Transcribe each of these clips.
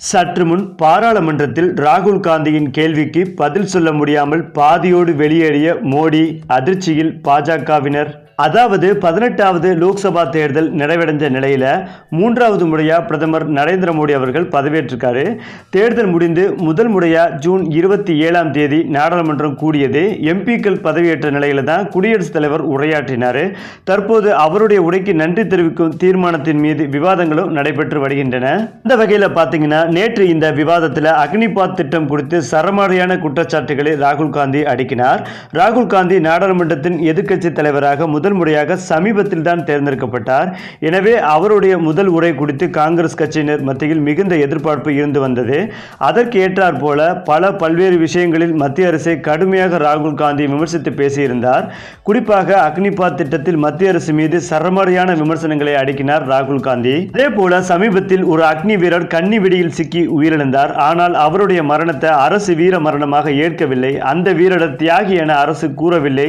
சற்று முன் பாராளுமன்றத்தில் ராகுல் காந்தியின் கேள்விக்கு பதில் சொல்ல முடியாமல் பாதியோடு வெளியேறிய மோடி அதிர்ச்சியில் பாஜகவினர். அதாவது பதினெட்டாவது லோக்சபா தேர்தல் நிறைவடைந்த நிலையில மூன்றாவது முறையாக பிரதமர் நரேந்திர மோடி அவர்கள் பதவியேற்றிருக்காரு. தேர்தல் முடிந்து முதல் முறையாக ஜூன் இருபத்தி ஏழாம் தேதி நாடாளுமன்றம் கூடியது. எம்பிக்கள் பதவியேற்ற நிலையில் தான் குடியரசுத் தலைவர் உரையாற்றினார். தற்போது அவருடைய உரைக்கு நன்றி தெரிவிக்கும் தீர்மானத்தின் மீது விவாதங்களும் நடைபெற்று வருகின்றன. இந்த வகையில் பார்த்தீங்கன்னா நேற்று இந்த விவாதத்தில் அக்னிபாத் திட்டம் குறித்து சரமாரியான குற்றச்சாட்டுகளை ராகுல் காந்தி அடுக்கினார். ராகுல் காந்தி நாடாளுமன்றத்தின் எதிர்க்கட்சி தலைவராக முதல் முதல் முறையாக சமீபத்தில் தான் தேர்ந்தெடுக்கப்பட்டார். எனவே அவருடைய முதல் உரை குறித்து காங்கிரஸ் கட்சியினர் மத்தியில் மிகுந்த எதிர்பார்ப்பு இருந்து வந்தது. அதற்கு ஏற்றாற் போல பல பல்வேறு விஷயங்களில் மத்திய அரசை கடுமையாக ராகுல் காந்தி விமர்சித்து பேசியிருந்தார். குறிப்பாக அக்னிபாத் திட்டத்தில் மத்திய அரசு மீது சரமாரியான விமர்சனங்களை அடுக்கினார் ராகுல் காந்தி. அதே போல சமீபத்தில் ஒரு அக்னி வீரர் கன்னி வெடியில் சிக்கி உயிரிழந்தார். ஆனால் அவருடைய மரணத்தை அரசு வீர மரணமாக ஏற்கவில்லை. அந்த வீரர் தியாகி என அரசு கூறவில்லை.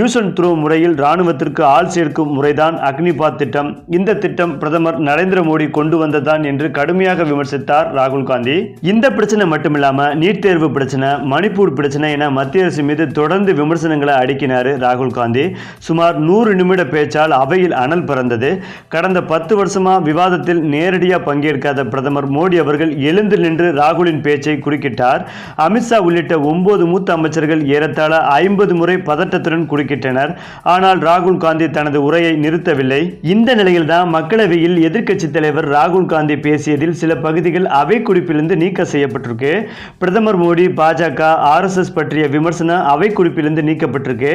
யூசன் த்ரோ முறையில் ராணுவ ராணுவத்திற்கு ஆள் சேர்க்கும் முறைதான் அக்னிபாத் திட்டம். இந்த திட்டம் பிரதமர் நரேந்திர மோடி கொண்டு வந்ததான் என்று கடுமையாக விமர்சித்தார் ராகுல் காந்தி. இந்த பிரச்சனை மட்டுமில்லாம நீட் தேர்வு பிரச்சனை மணிப்பூர் பிரச்சனை என மத்திய அரசு மீது தொடர்ந்து விமர்சனங்களை அடுக்கினார் ராகுல் காந்தி. சுமார் நூறு நிமிட பேச்சால் அவையில் அனல் பறந்தது. கடந்த பத்து வருஷமா விவாதத்தில் நேரடியாக பங்கேற்காத பிரதமர் மோடி அவர்கள் எழுந்து நின்று ராகுலின் பேச்சை குறுக்கிட்டார். அமித்ஷா உள்ளிட்ட ஒன்பது மூத்த அமைச்சர்கள் ஏறத்தாழ ஐம்பது முறை பதட்டத்துடன் குறுக்கிட்டனர். ஆனால் ராகுல் ராகுல் காந்தி தனது உரையை நிறுத்தவில்லை. இந்த நிலையில்தான் மக்களவையில் எதிர்க்கட்சித் தலைவர் ராகுல் காந்தி பேசியதில் சில பகுதிகள் அவை குறிப்பிலிருந்து நீக்க செய்யப்பட்டிருக்கு. பிரதமர் மோடி பாஜக ஆர்எஸ்எஸ் பற்றிய விமர்சனம் அவை குறிப்பிலிருந்து நீக்கப்பட்டிருக்கு.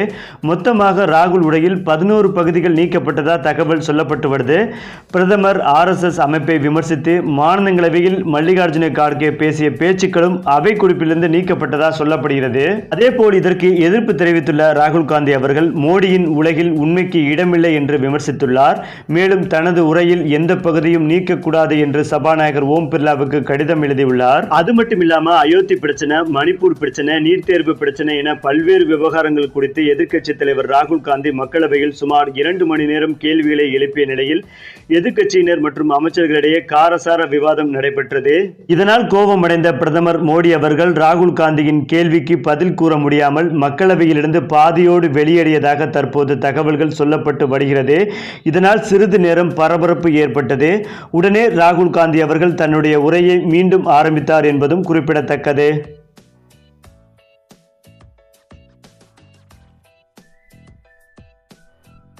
மொத்தமாக ராகுல் உரையில் பதினோரு பகுதிகள் நீக்கப்பட்டதாக தகவல் சொல்லப்பட்டு வருது. பிரதமர் ஆர்எஸ்எஸ் அமைப்பை விமர்சித்து மாநிலங்களவையில் மல்லிகார்ஜுன கார்கே பேசிய பேச்சுக்களும் அவை குறிப்பிலிருந்து நீக்கப்பட்டதாக சொல்லப்படுகிறது. அதேபோல் இதற்கு எதிர்ப்பு தெரிவித்துள்ள ராகுல் காந்தி அவர்கள் மோடியின் உலகில் உண்மைக்கு இடமில்லை என்று விமர்சித்துள்ளார். மேலும் தனது உரையில் எந்த பகுதியும் நீக்கக்கூடாது என்று சபாநாயகர் ஓம் பிர்லாவுக்கு கடிதம் எழுதியுள்ளார். அது மட்டும் இல்லாம அயோத்தி பிரச்சனை மணிப்பூர் பிரச்சனை நீட் தேர்வு பிரச்சனை என பல்வேறு விவகாரங்கள் குறித்து எதிர்க்கட்சி தலைவர் ராகுல் காந்தி மக்களவையில் சுமார் இரண்டு மணி நேரம் கேள்விகளை எழுப்பிய நிலையில் எதிர்க்கட்சியினர் மற்றும் அமைச்சர்களிடையே காரசார விவாதம் நடைபெற்றது. இதனால் கோபமடைந்த பிரதமர் மோடி அவர்கள் ராகுல் காந்தியின் கேள்விக்கு பதில் கூற முடியாமல் மக்களவையிலிருந்து பாதியோடு வெளியேறியதாக தற்போது தகவல் தகவல்கள் சொல்லப்பட்டு வருகிறது. இதனால் சிறிது நேரம் பரபரப்பு ஏற்பட்டது. உடனே ராகுல் காந்தி அவர்கள் தன்னுடைய உரையை மீண்டும் ஆரம்பித்தார் என்பதும் குறிப்பிடத்தக்கது.